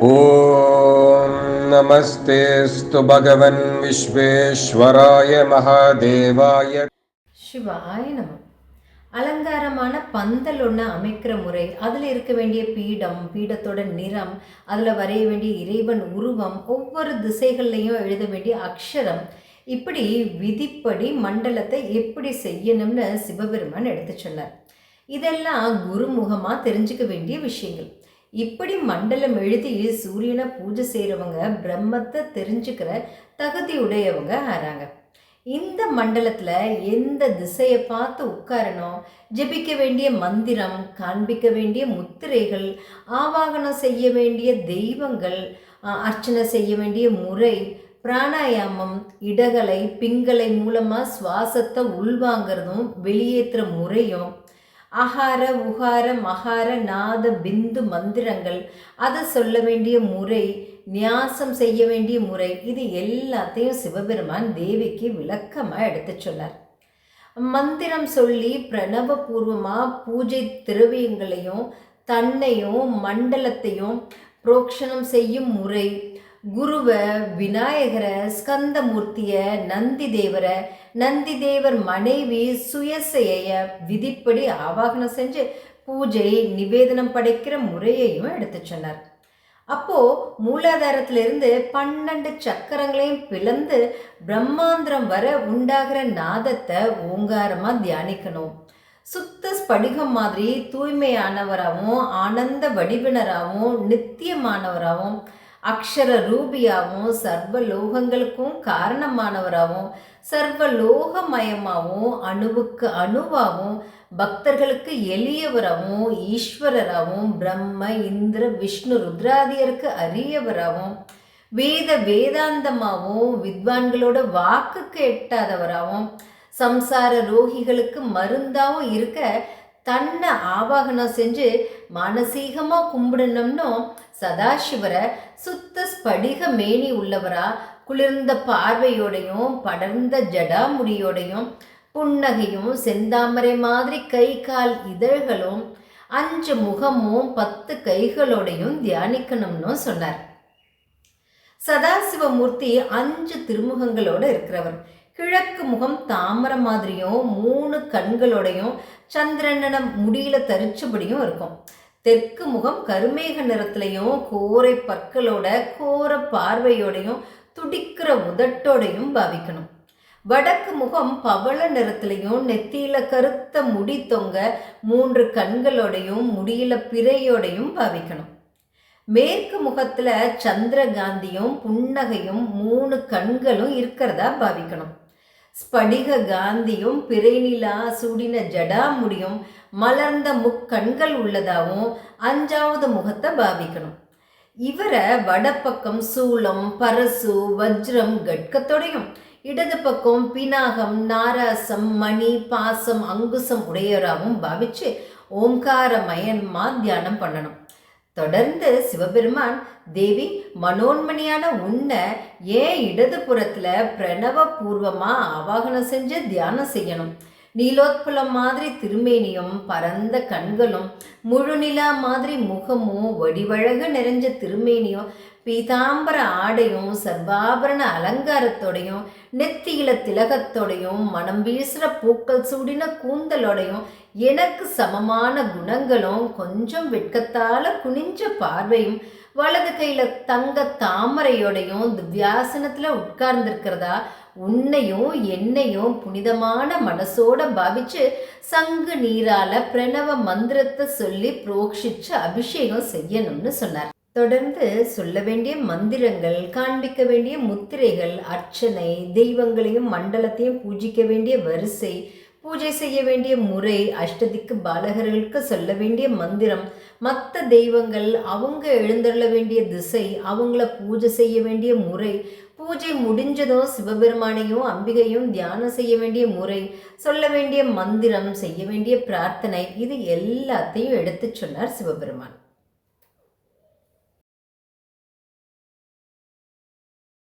ॐ नमस्तेऽस्तु भगवन् विश्वेश्वराय महादेवाय சிவாய நம அலங்காரமான பந்தல் ஒன்று அமைக்கிற முறை அதில் இருக்க வேண்டிய பீடம் பீடத்தோட நிறம் அதில் வரைய வேண்டிய இறைவன் உருவம் ஒவ்வொரு திசைகள்லையும் எழுத வேண்டிய அக்ஷரம் இப்படி விதிப்படி மண்டலத்தை எப்படி செய்யணும்னு சிவபெருமான் எடுத்து சொன்னார் இதெல்லாம் குருமுகமாக தெரிஞ்சுக்க வேண்டிய விஷயங்கள் இப்படி மண்டலம் எழுதி சூரியனை பூஜை செய்கிறவங்க பிரம்மத்தை தெரிஞ்சுக்கிற தகுதி உடையவங்க ஆறாங்க. இந்த மண்டலத்தில் எந்த திசையை பார்த்து உட்காரணும்? ஜெபிக்க வேண்டிய மந்திரம் காண்பிக்க வேண்டிய முத்திரைகள் ஆவாகனம் செய்ய வேண்டிய தெய்வங்கள் அர்ச்சனை செய்ய வேண்டிய முறை பிராணாயாமம் இடகலை பிங்களை மூலமாக சுவாசத்தை உள்வாங்கிறதும் வெளியேற்றுற முறையும் அகார உகார மகார நாத பிந்து மந்திரங்கள். அதை சொல்ல வேண்டிய முறை நியாசம் செய்ய வேண்டிய முறை இது எல்லாத்தையும் சிவபெருமான் தேவிக்கு விளக்கமாக எடுத்து சொன்னார். மந்திரம் சொல்லி பிரணவபூர்வமாக பூஜை திரவியங்களையும் தன்னையும் மண்டலத்தையும் புரோக்ஷணம் செய்யும் முறை குருவை விநாயகரை ஸ்கந்தமூர்த்தியை நந்தி தேவரை நந்தி தேவர் மனைவி சுயசைய விதிப்படி ஆவாகனம் செஞ்சு பூஜை நிவேதனம் படைக்கிற முறையையும் எடுத்து சொன்னார். அப்போ மூலாதாரத்திலிருந்து பன்னெண்டு சக்கரங்களையும் பிளந்து பிரம்மாந்திரம் வர உண்டாகிற நாதத்தை ஓங்காரமாக தியானிக்கணும். சுத்த ஸ்படிகம் மாதிரி தூய்மையானவராகவும் ஆனந்த வடிவினராகவும் நித்தியமானவராகவும் அக்ஷர ரூபியாகவும் சர்வ லோகங்களுக்கும் காரணமானவராகவும் சர்வ லோகமயமாகவும் அணுவுக்கு அணுவாகவும் பக்தர்களுக்கு எளியவராகவும் ஈஸ்வரராகவும் பிரம்ம இந்திர விஷ்ணு ருத்ராதியருக்கு அரியவராகவும் வேத வேதாந்தமாகவும் வித்வான்களோட வாக்குக்கு எட்டாதவராகவும் சம்சார ரோகிகளுக்கு மருந்தாகவும் இருக்க தன்னை ஆவாகனம் செஞ்சு மானசீகமாக கும்பிடணும்னும் சதாசிவரை சுத்த ஸ்படிக மேனி உள்ளவரா குளிர்ந்த பார்வையோடையும் படர்ந்த ஜடாமுடியோடையும் புன்னகையும் செந்தாமரை மாதிரி கை கால் இதழ்களும் அஞ்சு முகமும் பத்து கைகளோடையும் தியானிக்கணும்னு சொன்னார். சதாசிவமூர்த்தி அஞ்சு திருமுகங்களோட இருக்கிறவர். கிழக்கு முகம் தாமரை மாதிரியும் மூணு கண்களோடையும் சந்திரனன முடியில தரிச்சபடியும் இருக்கும். தெற்கு முகம் கருமேக நிறத்துலையும் கோரை பற்களோட கோர பார்வையோடையும் துடிக்கிற உதட்டோடையும் பாவிக்கணும். வடக்கு முகம் பவள நிறத்துலையும் நெத்தியில கருத்த முடி தொங்க மூன்று கண்களோடையும் முடியில பிறையோடையும் பாவிக்கணும். மேற்கு முகத்துல சந்திரகாந்தியும் புன்னகையும் மூணு கண்களும் இருக்கிறதா பாவிக்கணும். ஸ்படிக காந்தியும் பிறைநிலா சூடின ஜடாமுடியும் மலர்ந்த முக்கண்கள் உள்ளதாகவும் அஞ்சாவது முகத்தை பாவிக்கணும். இவரை வடப்பக்கம் சூளம் பரசு வஜ்ரம் கட்கத்தோடையும் இடது பக்கம் பினாகம் நாராசம் மணி பாசம் அங்குசம் உடையவராகவும் பாவிச்சு ஓங்காரமயன்மா தியானம் பண்ணணும். தொடர்ந்து சிவபெருமான் தேவி மனோன்மணியான உன்னை ஏன் இடது புறத்தில் பிரணவ பூர்வமாக ஆவாகனம் செஞ்சு தியானம் செய்யணும்? நீலோத்பலம் மாதிரி திருமேனியும் பரந்த கண்களும் முழுநிலா மாதிரி முகமும் வடிவழக நிறைஞ்ச திருமேனியும் பீதாம்பர ஆடையும் சர்வாபரண அலங்காரத்தோடையும் நெத்தியில திலகத்தோடையும் மனம் வீசுற பூக்கள் சூடின கூந்தலோடையும் எனக்கு சமமான குணங்களும் கொஞ்சம் வெட்கத்தால குனிஞ்ச பார்வையும் வலது கையில் தங்க தாமரையோடையும் திவ்யாசனத்தில் உட்கார்ந்துருக்கிறதா உன்னையும் என்னையும் புனிதமான மனசோட பாவிச்சு சங்கு நீரால பிரணவ மந்திரத்தை சொல்லி புரோக்ஷிச்சு அபிஷேகம் செய்யணும்னு சொன்னார். தொடர்ந்து சொல்ல வேண்டிய மந்திரங்கள் காண்பிக்க வேண்டிய முத்திரைகள் அர்ச்சனை தெய்வங்களையும் மண்டலத்தையும் பூஜிக்க வேண்டிய வரிசை பூஜை செய்ய வேண்டிய முறை அஷ்டதிக்கு பாலகர்களுக்கு சொல்ல வேண்டிய மந்திரம் மற்ற தெய்வங்கள் அவங்க எழுந்தருள வேண்டிய திசை அவங்கள பூஜை செய்ய வேண்டிய முறை பூஜை முடிஞ்சதும் சிவபெருமானையும் அம்பிகையும் தியானம் செய்ய வேண்டிய முறை சொல்ல வேண்டிய மந்திரம் செய்ய வேண்டிய பிரார்த்தனை இது எல்லாத்தையும் எடுத்து சொன்னார் சிவபெருமான்.